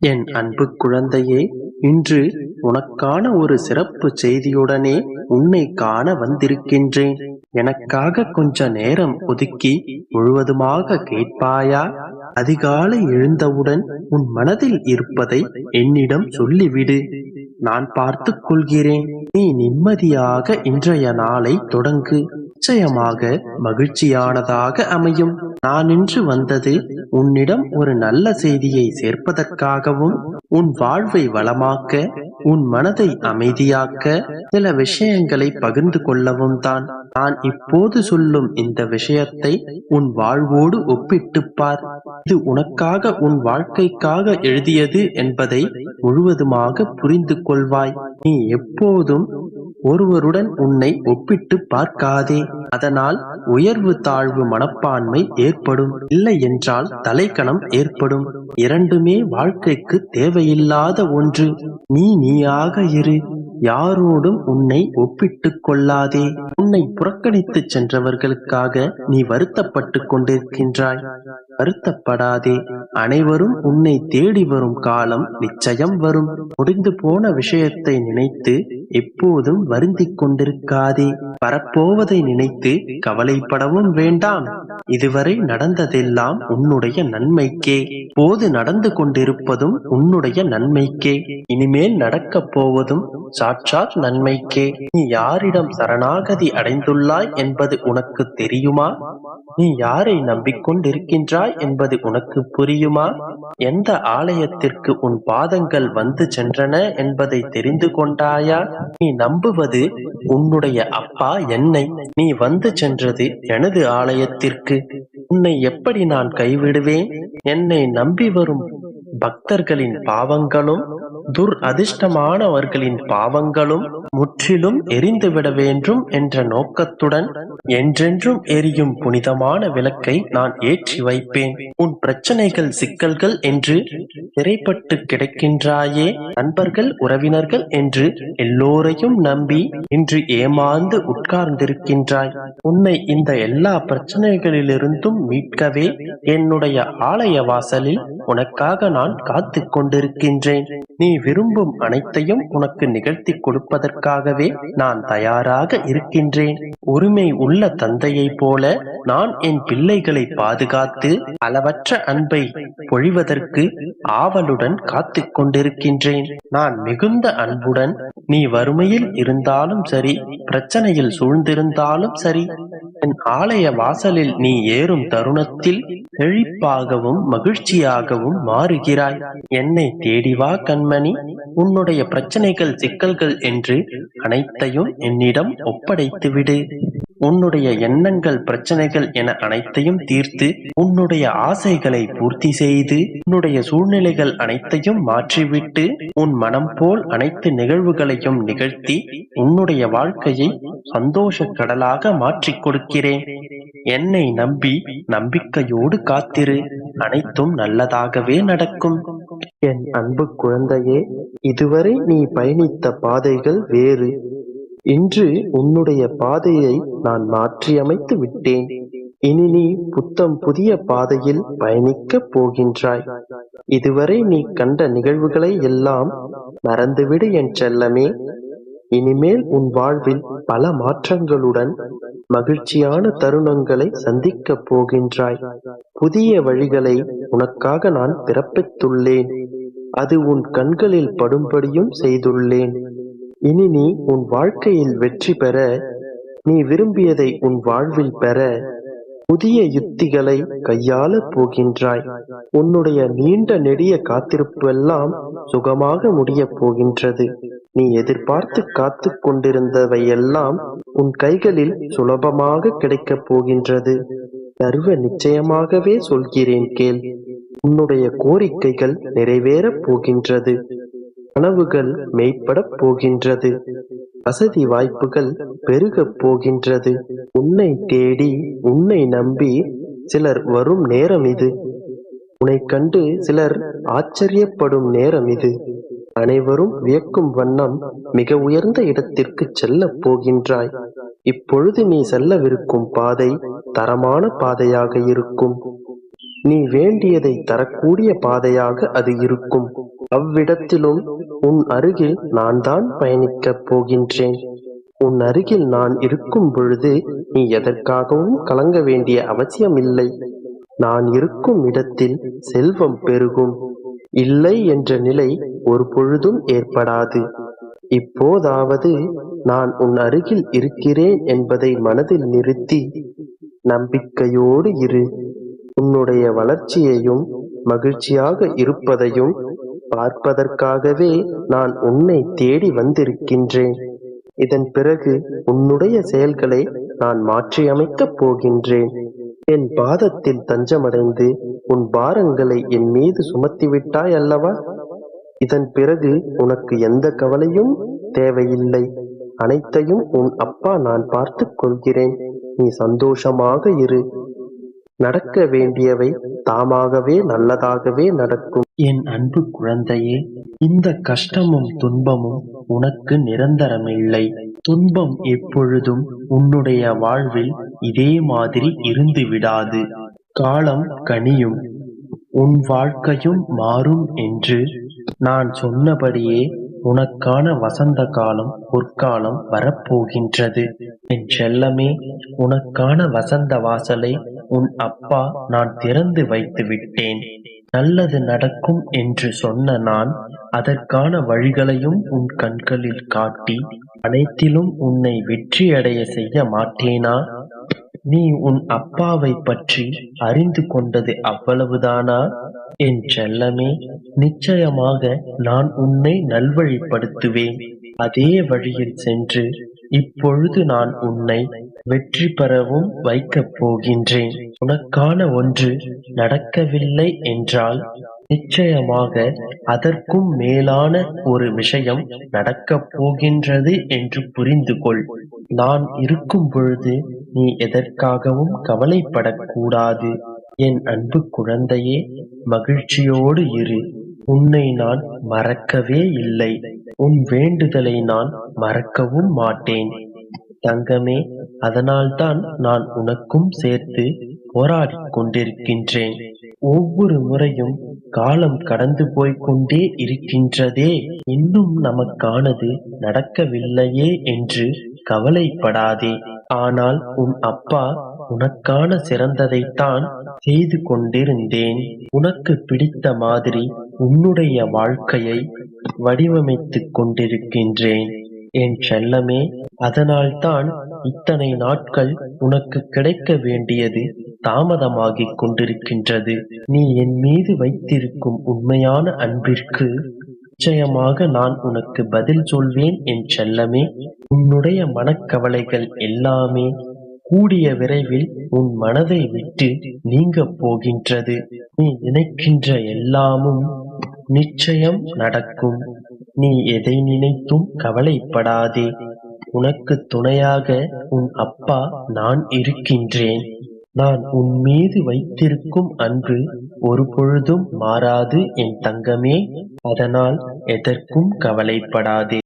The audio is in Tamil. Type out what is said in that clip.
என் அன்பு குழந்தையே இன்று உனக்கான ஒரு சிறப்பு செய்தியுடனே உன்னை காண வந்திருக்கின்றேன். எனக்காக கொஞ்ச நேரம் ஒதுக்கி முழுவதுமாக கேட்பாயா? அதிகாலை எழுந்தவுடன் உன் மனதில் இருப்பதை என்னிடம் சொல்லிவிடு. நான் பார்த்துக் கொள்கிறேன். நீ நிம்மதியாக இன்றைய நாளை தொடங்கு. நிச்சயமாக மகிழ்ச்சியானதாக அமையும். நான் இன்று வந்தது உன்னிடம் ஒரு நல்ல செய்தியை சேர்ப்பதற்காகவும் உன் வாழ்வை வளமாக்க உன் மனதை அமைதியாக்க சில விஷயங்களை பகிர்ந்து கொள்ளவும் தான். நான் இப்போது சொல்லும் இந்த விஷயத்தை உன் வாழ்வோடு ஒப்பிட்டு பார். இது உனக்காக உன் வாழ்க்கைக்காக எழுதியது என்பதை முழுவதுமாக புரிந்து கொள்வாய். நீ எப்போதும் ஒருவருடன் உன்னை ஒப்பிட்டு பார்க்காதே. அதனால் உயர்வு தாழ்வு மனப்பான்மை ஏற்படும். இல்லை என்றால் தலைக்கணம் ஏற்படும். இரண்டுமே வாழ்க்கைக்கு தேவையில்லாத ஒன்று. நீ நீயாக இரு. யாரோடும் உன்னை ஒப்பிட்டு கொள்ளாதே. உன்னை புறக்கணித்து சென்றவர்களுக்காக நீ வருத்தப்பட்டு கொண்டிருக்கின்றாய். வருத்தப்படாதே. அனைவரும் உன்னை தேடி வரும் காலம் நிச்சயம் வரும். முடிந்து போன விஷயத்தை நினைத்து எப்போதும் வருந்திக் கொண்டிருக்காதே. வரப்போவதை நினைத்து கவலைப்படவும் வேண்டாம். இதுவரை நடந்ததெல்லாம் உன்னுடைய நன்மைக்கே. போது நடந்து கொண்டிருப்பதும் உன்னுடைய நன்மைக்கே. இனிமேல் நடக்கப் போவதும் சாட்சாத் நன்மைக்கே. நீ யாரிடம் சரணாகதி அடைந்துள்ளாய் என்பது உனக்கு தெரியுமா? நீ யாரை நம்பிக்கொண்டிருக்கின்றாய் என்பது உனக்கு புரியுமா? எந்த ஆலயத்திற்கு உன் பாதங்கள் வந்து சென்றன என்பதை தெரிந்து கொண்டாயா? நீ நம்புவது உன்னுடைய அப்பா என்னை. நீ வந்து சென்றது எனது ஆலயத்திற்கு. உன்னை எப்படி நான் கைவிடுவேன்? என்னை நம்பி வரும் பக்தர்களின் பாவங்களும் துர் அதிர்ஷ்டமானவர்களின் பாவங்களும் முற்றிலும் எரிந்துவிட வேண்டும் என்ற நோக்கத்துடன் என்றென்றும் எரியும் புனிதமான விளக்கை நான் ஏற்றி வைப்பேன். உன் பிரச்சனைகள் சிக்கல்கள் என்று திரைப்பட்டு கிடக்கின்றாயே நண்பர்கள் உறவினர்கள் என்று எல்லோரையும் நம்பி இன்று ஏமாந்து உட்கார்ந்திருக்கின்றாய். உன்னை இந்த எல்லா பிரச்சனைகளிலிருந்தும் மீட்கவே என்னுடைய ஆலய வாசலில் உனக்காக நான் காத்து கொண்டிருக்கின்றேன். நீ விரும்பும் அனைத்தையும் உனக்கு நிகழ்த்தி கொடுப்பதற்காகவே நான் தயாராக இருக்கின்றேன். உரிமை உள்ள தந்தையைப் போல நான் என் பிள்ளைகளை பாதுகாத்து அளவற்ற அன்பை பொழிவதற்கு ஆவலுடன் காத்து கொண்டிருக்கின்றேன். நான் மிகுந்த அன்புடன் நீ வறுமையில் இருந்தாலும் சரி பிரச்சனையில் சூழ்ந்திருந்தாலும் சரி என் ஆலய வாசலில் நீ ஏறும் தருணத்தில் செழிப்பாகவும் மகிழ்ச்சியாகவும் மாறுகிறாய். என்னை தேடிவா கண்மணி. பண்ணி உன்னுடைய பிரச்சனைகள் சிக்கல்கள் என்று அனைத்தையும் என்னிடம் ஒப்படைத்து விடு உன்னுடைய எண்ணங்கள் பிரச்சனைகள் என அனைத்தையும் தீர்த்து உன்னுடைய ஆசைகளை பூர்த்தி செய்து உன்னுடைய சூழ்நிலைகள் அனைத்தையும் மாற்றிவிட்டு உன் மனம் போல் அனைத்து நிகழ்வுகளையும் நிகழ்த்தி உன்னுடைய வாழ்க்கையை சந்தோஷ கடலாக மாற்றிக் கொடுக்கிறேன். என்னை நம்பி நம்பிக்கையோடு காத்திரு. அனைத்தும் நல்லதாகவே நடக்கும். என் அன்பு குழந்தையே இதுவரை நீ பயணித்த பாதைகள் வேறு. இன்று உன்னுடைய பாதையை நான் மாற்றியமைத்து விட்டேன். இனி நீ புத்தம் புதிய பாதையில் பயணிக்கப் போகின்றாய். இதுவரை நீ கண்ட நிகழ்வுகளை எல்லாம் மறந்துவிடு என் செல்லமே. இனிமேல் உன் வாழ்வில் பல மாற்றங்களுடன் மகிழ்ச்சியான தருணங்களை சந்திக்கப் போகின்றாய். புதிய வழிகளை உனக்காக நான் பிறப்பித்துள்ளேன். அது உன் கண்களில் படும்படியும் செய்துள்ளேன். இனி நீ உன் வாழ்க்கையில் வெற்றி பெற நீ விரும்பியதை உன் வாழ்வில் பெற. புதிய யுத்திகளை கையாள போகின்றாய். உன்னுடைய நீண்ட நெடிய காத்திருப்பெல்லாம் சுகமாக முடியப் போகின்றது. நீ எதிர்பார்த்து காத்து கொண்டிருந்தவையெல்லாம் உன் கைகளில் சுலபமாக கிடைக்கப் போகின்றது. சர்வ நிச்சயமாகவே சொல்கிறேன் கேள். உன்னுடைய கோரிக்கைகள் நிறைவேறப் போகின்றது. கனவுகள் மெய்ப்படப் போகின்றது. வசதி வாய்ப்புகள் பெருகப் போகின்றது. உன்னை தேடி உன்னை நம்பி சிலர் வரும் நேரம் இது. உன்னை கண்டு சிலர் ஆச்சரியப்படும் நேரம் இது. அனைவரும் வியக்கும் வண்ணம் மிக உயர்ந்த இடத்திற்கு செல்லப் போகின்றாய். இப்பொழுது நீ செல்லவிருக்கும் பாதை தரமான பாதையாக இருக்கும். நீ வேண்டியதை தரக்கூடிய பாதையாக அது இருக்கும். அவ்விடத்திலும் உன் அருகில் நான் தான் பயணிக்கப் போகின்றேன். உன் அருகில் நான் இருக்கும் பொழுது நீ எதற்காகவும் கலங்க வேண்டிய அவசியமில்லை. நான் இருக்கும் இடத்தில் செல்வம் பெருகும். இல்லை என்ற நிலை ஒரு பொழுதும் ஏற்படாது. இப்போதாவது நான் உன் அருகில் இருக்கிறேன் என்பதை மனதில் நிறுத்தி நம்பிக்கையோடு இரு. உன்னுடைய வளர்ச்சியையும் மகிழ்ச்சியாக இருப்பதையும் பார்ப்பதற்காகவே நான் உன்னை தேடி வந்திருக்கின்றேன். இதன் பிறகு உன்னுடைய செயல்களை நான் மாற்றியமைக்கப் போகின்றேன். என் பாதத்தில் தஞ்சமடைந்து உன் பாரங்களை என் மீது சுமத்திவிட்டாய் அல்லவா? இதன் பிறகு உனக்கு எந்த கவலையும் தேவையில்லை. அனைத்தையும் உன் அப்பா நான் பார்த்து கொள்கிறேன். நீ சந்தோஷமாக இரு. நடக்க வேண்டியவை தாமாகவே நல்லதாகவே நடக்கும். என் அன்பு குழந்தையே இந்த கஷ்டமும் துன்பமும் உனக்கு நிரந்தரமில்லை. துன்பம் எப்பொழுதும் உன்னுடைய வாழ்வில் இதே மாதிரி இருந்து விடாது. காலம் கனியும் உன் வாழ்க்கையும் மாறும் என்று நான் சொன்னபடியே உனக்கான வசந்த காலம் பொற்காலம் வரப்போகின்றது. என் செல்லமே உனக்கான வசந்த வாசலை உன் அப்பா நான் திறந்து வைத்து விட்டேன். நல்லது நடக்கும் என்று சொன்ன நான் அதற்கான வழிகளையும் உன் கண்களில் காட்டி அனைத்திலும் உன்னை வெற்றியடைய செய்ய மாட்டேனா? நீ உன் அப்பாவை பற்றி அறிந்து கொண்டது அவ்வளவுதானா? என் செல்லமே நிச்சயமாக நான் உன்னை நல்வழிப்படுத்துவேன். அதே வழியில் சென்று இப்பொழுது நான் உன்னை வெற்றி பெறவும் வைக்கப் போகின்றேன். உனக்கான ஒன்று நடக்கவில்லை என்றால் நிச்சயமாக அதற்கும் மேலான ஒரு விஷயம் நடக்கப் போகின்றது என்று புரிந்து கொள் நான் இருக்கும் பொழுது நீ எதற்காகவும் கவலைப்படக்கூடாது. என் அன்பு குழந்தையே மகிழ்ச்சியோடு இரு. உன்னை நான் மறக்கவே இல்லை. உன் வேண்டுதலை நான் மறக்கவும் மாட்டேன். தங்கமே அதனால்தான் நான் உனக்கும் சேர்த்து போராடிக் கொண்டிருக்கின்றேன். ஒவ்வொரு முறையும் காலம் கடந்து போய்க் கொண்டே இருக்கின்றதே இன்னும் நமக்கானது நடக்கவில்லையே என்று கவலைப்படாதே. ஆனால் உன் அப்பா உனக்கான சிறந்ததைத்தான் செய்து கொண்டிருந்தேன். உனக்கு பிடித்த மாதிரி உன்னுடைய வாழ்க்கையை வடிவமைத்துக் கொண்டிருக்கின்றேன். என் செல்லமே அதனால்தான் இத்தனை நாட்கள் உனக்கு கிடைக்க வேண்டியது தாமதமாகிக் கொண்டிருக்கின்றது. நீ என் மீது வைத்திருக்கும் உண்மையான அன்பிற்கு நிச்சயமாக நான் உனக்கு பதில் சொல்வேன் என் செல்லமே. உன்னுடைய மனக்கவலைகள் எல்லாமே கூடிய விரைவில் உன் மனதை விட்டு நீங்க போகின்றது. நீ நினைக்கின்ற எல்லாமும் நிச்சயம் நடக்கும். நீ எதை நினைத்தும் கவலைப்படாதே. உனக்கு துணையாக உன் அப்பா நான் இருக்கின்றேன். நான் உன் மீது வைத்திருக்கும் அன்பு ஒரு பொழுதும் மாறாது என் தங்கமே. அதனால் எதற்கும் கவலைப்படாதே.